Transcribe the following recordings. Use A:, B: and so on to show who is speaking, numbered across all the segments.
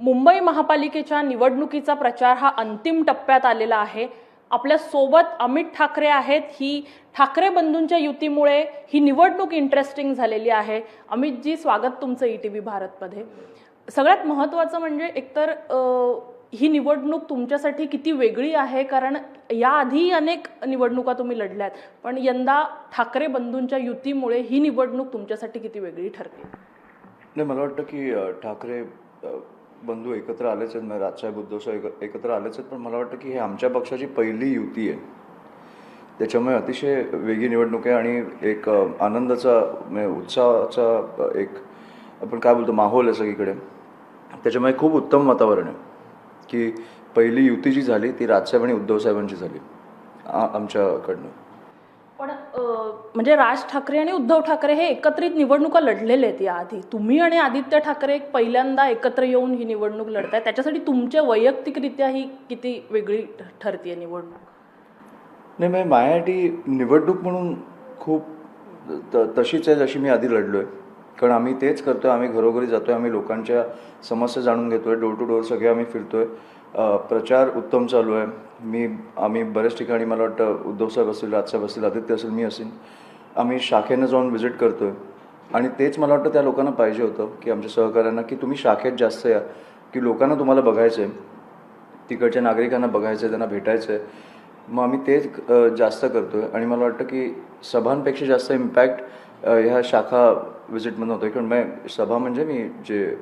A: मुंबई महापालिकेच्या निवडणुकीचा प्रचार हा अंतिम टप्प्यात आलेला आहे. आपल्यासोबत अमित ठाकरे आहेत. ही ठाकरे बंधूंच्या युतीमुळे ही निवडणूक इंटरेस्टिंग झालेली आहे. अमितजी स्वागत तुमचं ई टी व्ही भारतमध्ये. सगळ्यात महत्त्वाचं म्हणजे एकतर ही निवडणूक तुमच्यासाठी किती वेगळी आहे? कारण याआधी अनेक निवडणुका तुम्ही लढल्यात. पण यंदा ठाकरे बंधूंच्या युतीमुळे ही निवडणूक तुमच्यासाठी किती वेगळी ठरते
B: नाही मला वाटतं की ठाकरे बंधू एकत्र आलेच आहेत म्हणजे राजसाहेब उद्धवसाहेब एक एकत्र आलेच आहेत पण मला वाटतं की हे आमच्या पक्षाची पहिली युती आहे. त्याच्यामुळे अतिशय वेगळी निवडणूक आहे आणि एक आनंदाचा म्हणजे उत्साहाचा एक आपण काय बोलतो माहोल आहे सगळीकडे. त्याच्यामुळे खूप उत्तम वातावरण आहे की पहिली युती जी झाली ती राजसाहेब आणि उद्धवसाहेबांची झाली आमच्याकडनं.
A: म्हणजे राज ठाकरे आणि उद्धव ठाकरे हे एकत्रित निवडणुका लढलेले आहेत याआधी. तुम्ही आणि आदित्य ठाकरे एक पहिल्यांदा एकत्र येऊन ही निवडणूक लढताय. त्याच्यासाठी तुमच्या वैयक्तिकरित्या ही किती वेगळी ठरतीये निवडणूक?
B: नाही म्हणजे माझ्यासाठी निवडणूक म्हणून खूप त तशीच आहे जशी मी आधी लढलो आहे कारण आम्ही तेच करतो आहे आम्ही घरोघरी जातो आहे आम्ही लोकांच्या समस्या जाणून घेतो आहे डोर टू डोर सगळे आम्ही फिरतो आहे प्रचार उत्तम चालू आहे. मी आम्ही बऱ्याच ठिकाणी मला वाटतं उद्धवसाहेब असतील राजसाहेब असतील आदित्य असेल मी असेल आम्ही शाखेनं जाऊन व्हिजिट करतो आहे आणि तेच मला वाटतं त्या लोकांना पाहिजे होतं की आमच्या सहकाऱ्यांना की तुम्ही शाखेत जास्त या की लोकांना तुम्हाला बघायचं आहे तिकडच्या नागरिकांना बघायचं आहे त्यांना भेटायचं आहे मग आम्ही तेच जास्त करतो आहे आणि मला वाटतं की सभांपेक्षा जास्त इम्पॅक्ट ह्या शाखा व्हिजिटमधून होतो आहे कारण मग सभा म्हणजे मी जे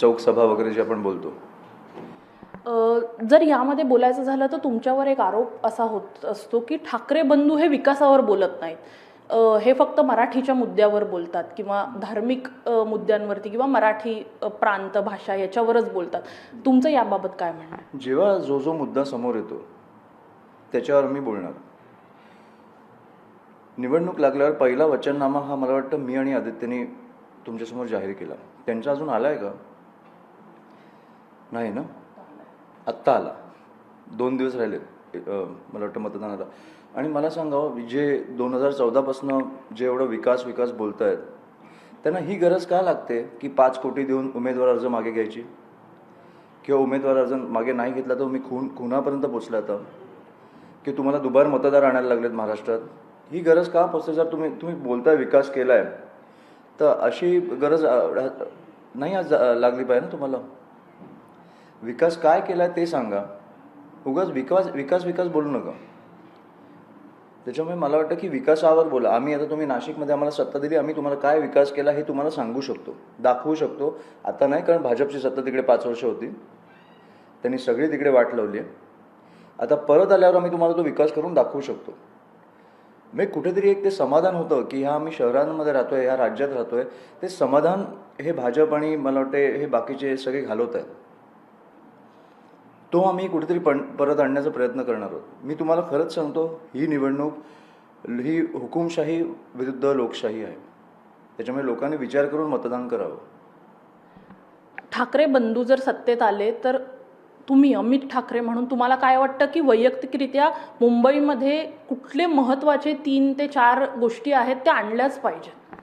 B: चौक सभा वगैरे जे आपण बोलतो.
A: जर यामध्ये बोलायचं झालं तर तुमच्यावर एक आरोप असा होत असतो की ठाकरे बंधू हे विकासावर बोलत नाहीत. हे फक्त मराठीच्या मुद्द्यावर बोलतात किंवा धार्मिक मुद्द्यांवरती किंवा मराठी प्रांत भाषा याच्यावरच बोलतात. तुमचं याबाबत काय म्हणणं
B: जेव्हा जो जो मुद्दा समोर येतो त्याच्यावर मी बोलणार. निवडणूक लागल्यावर पहिला वचननामा हा मला वाटतं मी आणि आदित्यने तुमच्यासमोर जाहीर केला. त्यांचा अजून आला आहे का? नाही ना? आत्ता आला. दोन दिवस राहिले मला वाटतं मतदानाला. आणि मला सांगावं जे दोन हजार चौदापासनं जे एवढं विकास विकास बोलत आहेत त्यांना ही गरज का लागते की पाच कोटी देऊन उमेदवार अर्ज मागे घ्यायची? किंवा उमेदवार अर्ज मागे नाही घेतला तर मी खून खुनापर्यंत पोचला आता की तुम्हाला दुबार मतदार आणायला लागलेत महाराष्ट्रात? ही गरज का पोचते? जर तुम्ही तुम्ही बोलताय विकास केला आहे तर अशी गरज नाही आज लागली पाहिजे ना तुम्हाला? विकास काय केला आहे ते सांगा. उगाच विकास विकास विकास बोलू नका. त्याच्यामुळे मला वाटतं की विकासावर बोला. आम्ही आता तुम्ही नाशिकमध्ये आम्हाला सत्ता दिली आम्ही तुम्हाला काय विकास केला हे तुम्हाला सांगू शकतो दाखवू शकतो. आता नाही कारण भाजपची सत्ता तिकडे पाच वर्ष होती. त्यांनी सगळी तिकडे वाट लावली आहे. आता परत आल्यावर आम्ही तुम्हाला तो विकास करून दाखवू शकतो. मग कुठेतरी एक ते समाधान होतं की ह्या आम्ही शहरांमध्ये राहतो आहे ह्या राज्यात राहतो आहे ते समाधान हे भाजप आणि मला वाटते हे बाकीचे सगळे घालवत आहेत तो आम्ही कुठेतरी पण परत आणण्याचा प्रयत्न करणार आहोत. मी तुम्हाला खरंच सांगतो ही निवडणूक ही हुकुमशाही विरुद्ध लोकशाही आहे. त्याच्यामुळे लोकांनी विचार करून मतदान करावं.
A: ठाकरे बंधू जर सत्तेत आले तर तुम्ही अमित ठाकरे म्हणून तुम्हाला काय वाटतं की वैयक्तिकरित्या मुंबईमध्ये कुठले महत्त्वाचे तीन ते चार गोष्टी आहेत त्या आणल्याच पाहिजेत?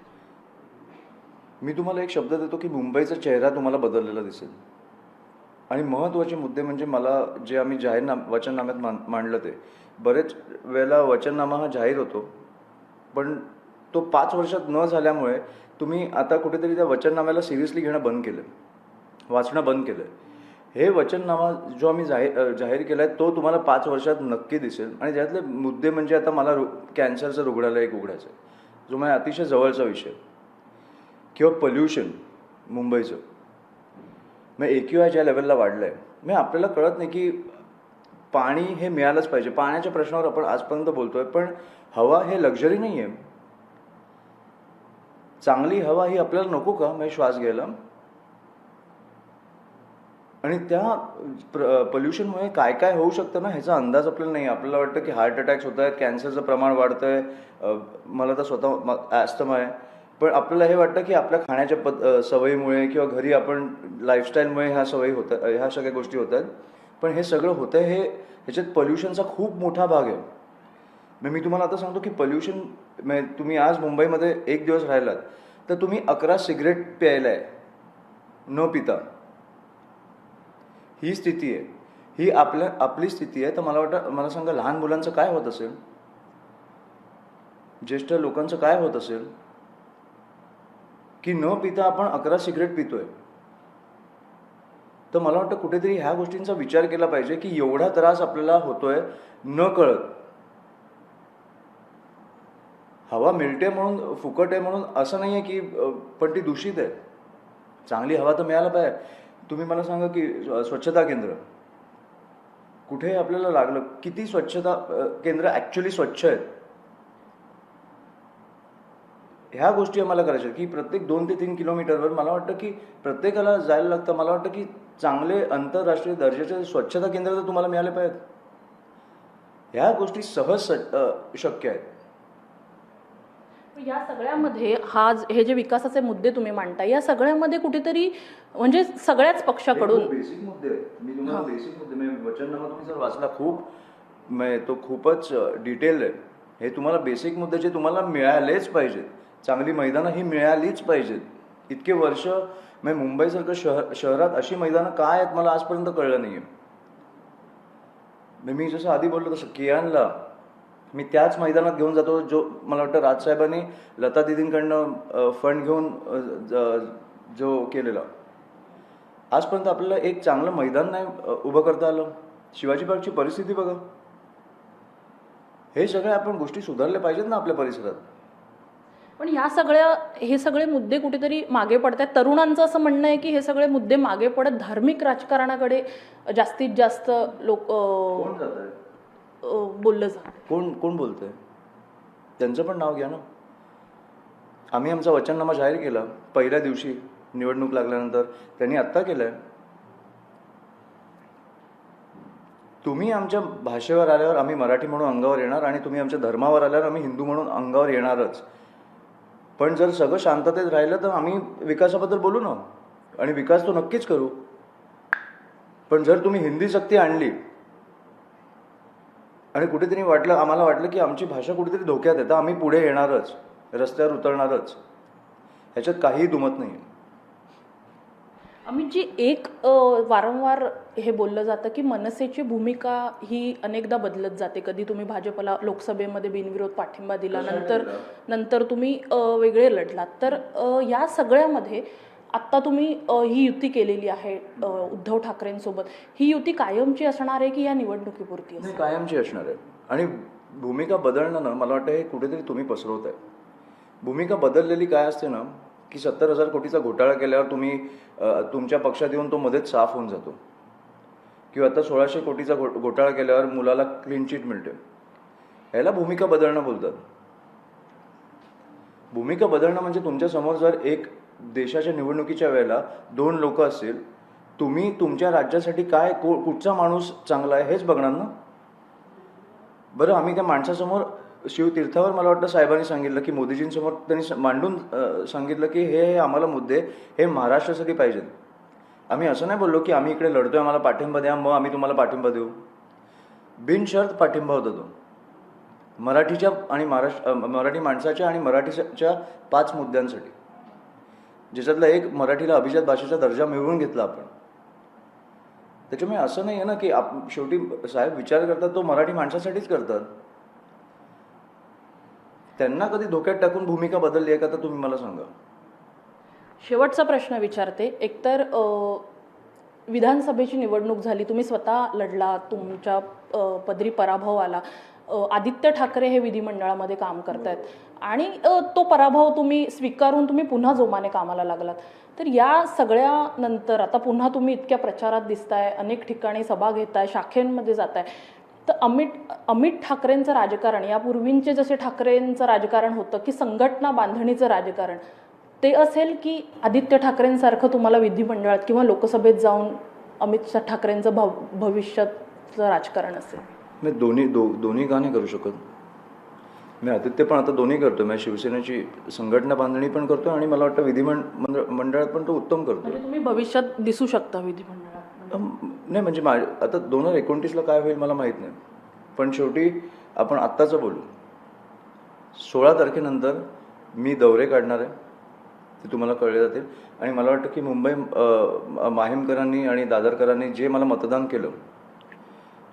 B: मी तुम्हाला एक शब्द देतो की मुंबईचा चेहरा तुम्हाला बदललेला दिसेल. आणि महत्त्वाचे मुद्दे म्हणजे मला जे आम्ही जाहीरनाम वचननाम्यात मान मांडलं ते. बरेच वेळेला वचननामा हा जाहीर होतो. पण तो पाच वर्षात न झाल्यामुळे तुम्ही आता कुठेतरी त्या वचननाम्याला सिरियसली घेणं बंद केलं. वाचणं बंद केलं. हे वचननामा जो आम्ही जाहीर जाहीर केला आहे तो तुम्हाला पाच वर्षात नक्की दिसेल. आणि त्यातले मुद्दे म्हणजे आता मला रु कॅन्सरचं रुग्णालय एक उघडायचं आहे जो माझ्या अतिशय जवळचा विषय. किंवा पल्युशन मुंबईचं. मग ए क्यू आय ज्या लेवलला वाढलं आहे मग आपल्याला कळत नाही की पाणी हे मिळालंच पाहिजे. पाण्याच्या प्रश्नावर आपण आजपर्यंत बोलतोय पण हवा हे लक्झरी नाही आहे चांगली हवा ही आपल्याला नको का? मी श्वास घ्यायला. आणि त्या पोल्युशनमुळे काय काय होऊ शकतं ना ह्याचा अंदाज आपल्याला नाही. आपल्याला वाटतं की हार्ट अटॅक्स होत आहेत कॅन्सरचं प्रमाण वाढतं आहे मला तर स्वतः ॲस्थमा आहे. पण आपल्याला हे वाटतं की आपल्या खाण्याच्या पद सवयीमुळे किंवा घरी आपण लाईफस्टाईलमुळे ह्या सवयी होत ह्या सगळ्या गोष्टी होतात. पण हे सगळं होतं हे ह्याच्यात पोल्युशनचा खूप मोठा भाग आहे. मग मी तुम्हाला आता सांगतो की पोल्युशन म्हणजे तुम्ही आज मुंबईमध्ये एक दिवस राहिलात तर तुम्ही अकरा सिगरेट प्यायला आहे न पिता. ही स्थिती आहे. ही आपल्या आपली स्थिती आहे. तर मला वाटतं मला सांगा लहान मुलांचं काय होत असेल? ज्येष्ठ लोकांचं काय होत असेल? की न पिता आपण अकरा सिगरेट पितोय. तर मला वाटतं कुठेतरी ह्या गोष्टींचा विचार केला पाहिजे की एवढा त्रास आपल्याला होतोय न कळत. हवा मिळते म्हणून फुकट आहे म्हणून असं नाही आहे की पण ती दूषित आहे. चांगली हवा तर मिळायला पाहिजे. तुम्ही मला सांगा की स्वच्छता केंद्र. कुठे आपल्याला लागलं? किती स्वच्छता केंद्र ॲक्च्युली स्वच्छ आहेत? ह्या गोष्टी आम्हाला करायच्या आहेत. की प्रत्येक दोन ते तीन किलोमीटरवर मला वाटतं की प्रत्येकाला जायला लागतं. मला वाटतं की चांगले आंतरराष्ट्रीय दर्जाचे स्वच्छता केंद्र तर तुम्हाला मिळाले पाहिजेत. ह्या गोष्टी सहज शक्य आहेत.
A: या सगळ्यामध्ये हा हे जे विकासाचे मुद्दे तुम्ही मांडताय या सगळ्यामध्ये कुठेतरी म्हणजे सगळ्याच पक्षाकडून
B: बेसिक मुद्दे. मी तुम्हाला बेसिक मुद्दे वचननामा तुम्ही जर वाचला खूप म्हणजे तो खूपच डिटेल आहे. हे तुम्हाला बेसिक मुद्दे जे तुम्हाला मिळालेच पाहिजेत. चांगली मैदानं ही मिळालीच पाहिजेत. इतके वर्ष म्हणजे मुंबईसारखं शहर शहरात अशी मैदानं काय आहेत मला आजपर्यंत कळलं नाही आहे मी जसं आधी बोललो तसं कियानला मी त्याच मैदानात घेऊन जातो जो मला वाटतं राजसाहेबांनी लता दिदींकडनं फंड घेऊन ज- जो केलेला. आजपर्यंत आपल्याला एक चांगलं मैदान नाही उभं करता आलं. शिवाजी पार्कची परिस्थिती बघा. हे सगळे आपण गोष्टी सुधारल्या पाहिजेत ना आपल्या परिसरात.
A: पण ह्या सगळ्या हे सगळे मुद्दे कुठेतरी मागे पडत आहेत तरुणांचं असं म्हणणं आहे की हे सगळे मुद्दे मागे पडत धार्मिक राजकारणाकडे जास्तीत जास्त लोक बोललं जातं
B: कोण कोण बोलतंय? त्यांचं पण नाव घ्या ना. आम्ही आमचा वचननामा जाहीर केला पहिल्या दिवशी निवडणूक लागल्यानंतर. त्यांनी आत्ता केलंय. तुम्ही आमच्या भाषेवर आल्यावर आम्ही मराठी म्हणून अंगावर येणार आणि तुम्ही आमच्या धर्मावर आल्यावर आम्ही हिंदू म्हणून अंगावर येणारच. पण जर सगळं शांततेत राहिलं तर आम्ही विकासाबद्दल बोलू ना. आणि विकास तो नक्कीच करू. पण जर तुम्ही हिंदी सक्ती आणली आणि कुठेतरी वाटलं आम्हाला वाटलं की आमची भाषा कुठेतरी धोक्यात आहे तर आम्ही पुढे येणारच रस्त्यावर उतरणारच. ह्याच्यात काहीही दुमत नाही
A: अमितजी एक अ, वारंवार हे बोललं जातं की मनसेची भूमिका ही अनेकदा बदलत जाते. कधी तुम्ही भाजपला लोकसभेमध्ये बिनविरोध पाठिंबा दिला नंतर? नंतर तुम्ही वेगळे लढलात. तर या सगळ्यामध्ये आत्ता तुम्ही ही युती केलेली आहे उद्धव ठाकरेंसोबत. ही युती कायमची असणार आहे की या निवडणुकीपुरती
B: कायमची असणार आहे. आणि भूमिका बदलणं ना मला वाटतं हे कुठेतरी तुम्ही पसरवत आहे भूमिका बदललेली काय असते ना की सत्तर हजार कोटीचा घोटाळा केल्यावर तुम्ही तुमच्या पक्षात येऊन तो मध्येच साफ होऊन जातो. किंवा आता सोळाशे कोटीचा घो घोटाळा केल्यावर मुलाला क्लीन चिट मिळते. ह्याला भूमिका बदलणं बोलतात. भूमिका बदलणं म्हणजे तुमच्यासमोर जर एक देशाच्या निवडणुकीच्या वेळेला दोन लोक असतील तुम्ही तुमच्या राज्यासाठी काय को कुठचा माणूस चांगला आहे हेच बघणार ना? बरं आम्ही त्या माणसासमोर शिवतीर्थावर मला वाटतं साहेबांनी सांगितलं की मोदीजींसमोर त्यांनी मांडून सांगितलं की हे हे आम्हाला मुद्दे हे महाराष्ट्रासाठी पाहिजेत. आम्ही असं नाही बोललो की आम्ही इकडे लढतोय आम्हाला पाठिंबा द्या मग आम्ही तुम्हाला पाठिंबा देऊ. बिनशर्त पाठिंबा होता तो. मराठीच्या आणि महाराष्ट्र मराठी माणसाच्या आणि मराठीच्या पाच मुद्द्यांसाठी. ज्याच्यातला एक मराठीला अभिजात भाषेचा दर्जा मिळवून घेतला आपण. त्याच्यामुळे असं नाही आहे ना की आप शेवटी साहेब विचार करतात तो मराठी माणसासाठीच करतात. त्यांना कधी धोक्यात टाकून भूमिका बदलली आहे का तर तुम्ही मला सांगा.
A: शेवटचा प्रश्न विचारते. एकतर विधानसभेची निवडणूक झाली तुम्ही स्वतः लढला तुमच्या पदरी पराभव आला. आदित्य ठाकरे हे विधिमंडळामध्ये काम करतायत. आणि तो पराभव तुम्ही स्वीकारून तुम्ही पुन्हा जोमाने कामाला लागलात. तर या सगळ्यानंतर आता पुन्हा तुम्ही इतक्या प्रचारात दिसताय अनेक ठिकाणी सभा घेताय शाखेंमध्ये जाताय. तर अमित अमित ठाकरेंचं राजकारण यापूर्वींचे जसे ठाकरेंचं राजकारण होतं की संघटना बांधणीचं राजकारण ते असेल की आदित्य ठाकरेंसारखं तुम्हाला विधिमंडळात किंवा लोकसभेत जाऊन अमित ठाकरेंचं भव भविष्याचं राजकारण असेल?
B: मी दोन्ही दो दोन्ही का नाही करू शकत. मी आदित्य पण आता दोन्ही करतो मी शिवसेनेची संघटना बांधणी पण करतो आणि मला वाटतं विधिमंडळ मंडळात पण तो उत्तम करतो
A: म्हणजे तुम्ही भविष्यात दिसू शकता विधिमंडळात
B: अम, नाही म्हणजे मा आता दोन हजार एकोणतीसला काय होईल मला माहीत नाही. पण शेवटी आपण आत्ताचं बोलू. सोळा तारखेनंतर मी दौरे काढणार आहे. ते तुम्हाला कळले जातील. आणि मला वाटतं की मुंबई माहीमकरांनी आणि दादरकरांनी जे मला मतदान केलं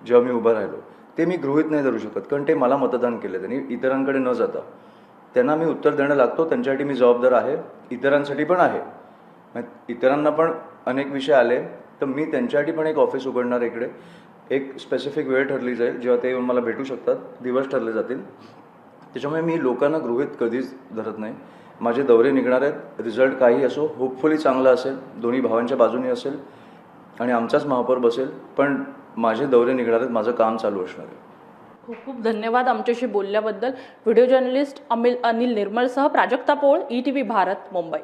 B: जेव्हा मी उभं राहिलो ते मी गृहित नाही धरू शकत. कारण ते मला मतदान केलं त्यांनी. इतरांकडे न जाता. त्यांना मी उत्तर देणं लागतो. त्यांच्यासाठी मी जबाबदार आहे. इतरांसाठी पण आहे. इतरांना पण अनेक विषय आले. तर मी त्यांच्यासाठी पण एक ऑफिस उघडणार इकडे. एक स्पेसिफिक वेळ ठरली जाईल जेव्हा ते येऊन मला भेटू शकतात. दिवस ठरले जातील. त्याच्यामुळे मी लोकांना गृहित कधीच धरत नाही. माझे दौरे निघणार आहेत. रिझल्ट काही असो होपफुली चांगला असेल. दोन्ही भावांच्या बाजूने असेल. आणि आमचाच महापौर बसेल. पण माझे दौरे निघणार आहेत. माझं काम चालू असणार आहे.
A: खूप खूप धन्यवाद आमच्याशी बोलल्याबद्दल. Video journalist अमिल Anil निर्मलसह Prajakta Pol E T V Bharat Mumbai.